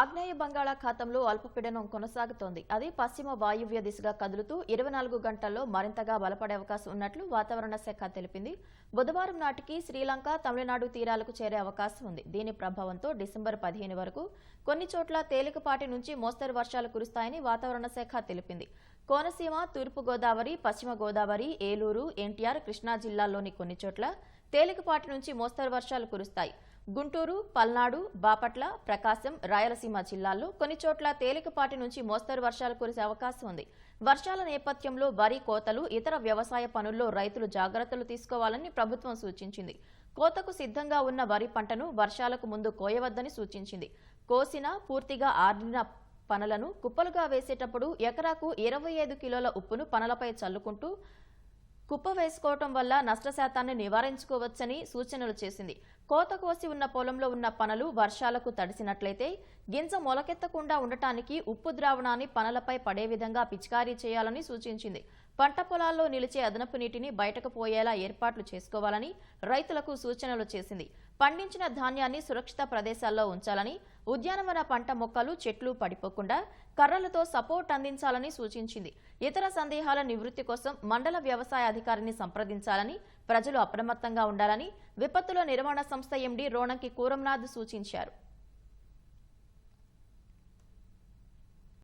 ఆగ్నేయ బంగాళాఖాతంలో అల్పపీడనం కొనసాగుతోంది. అది పశ్చిమ వాయువ్య దిశగా కదులుతూ ఇరవై నాలుగు గంటల్లో మరింతగా బలపడే అవకాశం ఉన్నట్లు వాతావరణ శాఖ తెలిపింది. బుధవారం నాటికి శ్రీలంక తమిళనాడు తీరాలకు చేరే అవకాశం ఉంది. దీని ప్రభావంతో డిసెంబర్ పదిహేను వరకు కొన్ని చోట్ల తేలికపాటి నుంచి మోస్తరు వర్షాలు కురుస్తాయని వాతావరణ శాఖ తెలిపింది. కోనసీమ తూర్పు గోదావరి పశ్చిమ గోదావరి ఏలూరు ఎన్టీఆర్ కృష్ణా జిల్లాల్లోని కొన్ని చోట్ల తేలికపాటి నుంచి మోస్తరు వర్షాలు కురుస్తాయి. గుంటూరు పల్నాడు బాపట్ల ప్రకాశం రాయలసీమ జిల్లాల్లో కొన్ని చోట్ల తేలికపాటి నుంచి మోస్తరు వర్షాలు కురిసే అవకాశం ఉంది. వర్షాల నేపథ్యంలో వరి కోతలు ఇతర వ్యవసాయ పనుల్లో రైతులు జాగ్రత్తలు తీసుకోవాలని ప్రభుత్వం సూచించింది. కోతకు సిద్ధంగా ఉన్న వరి పంటను వర్షాలకు ముందు కోయవద్దని సూచించింది. కోసిన పూర్తిగా ఆరిన పనలను కుప్పలుగా వేసేటప్పుడు ఎకరాకు ఇరవై ఐదు కిలోల ఉప్పును పనలపై చల్లుకుంటూ కుప్ప వేసుకోవటం వల్ల నష్ట శాతాన్ని నివారించుకోవచ్చని సూచనలు చేసింది. కోత కోసి ఉన్న పొలంలో ఉన్న పనలు వర్షాలకు తడిసినట్లయితే గింజ మొలకెత్తకుండా ఉండటానికి ఉప్పు ద్రావణాన్ని పనలపై పడే విధంగా పిచికారీ చేయాలని సూచించింది. పంట పొలాల్లో నిలిచే అదనపు నీటిని బయటకు పోయేలా ఏర్పాట్లు చేసుకోవాలని రైతులకు సూచనలు చేసింది. పండించిన ధాన్యాన్ని సురక్షిత ప్రదేశాల్లో ఉంచాలని ఉద్యానవన పంట మొక్కలు చెట్లు పడిపోకుండా కర్రలతో సపోర్ట్ అందించాలని సూచించింది. ఇతర సందేహాల నివృత్తి కోసం మండల వ్యవసాయ అధికారిని సంప్రదించాలని ప్రజలు అప్రమత్తంగా ఉండాలని విపత్తుల నిర్వహణ సంస్థ ఎండీ రోణంకి కూరంనాథ్ సూచించారు.